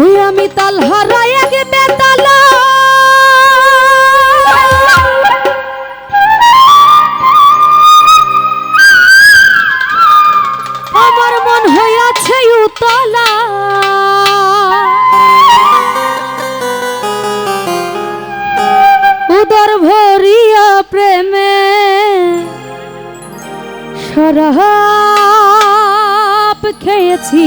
ওই আমি তাল হারাই আগে আমার মন হইয়াছে উতলা। উদর ভরিয়া প্রেমে সরাপ খেয়েছি।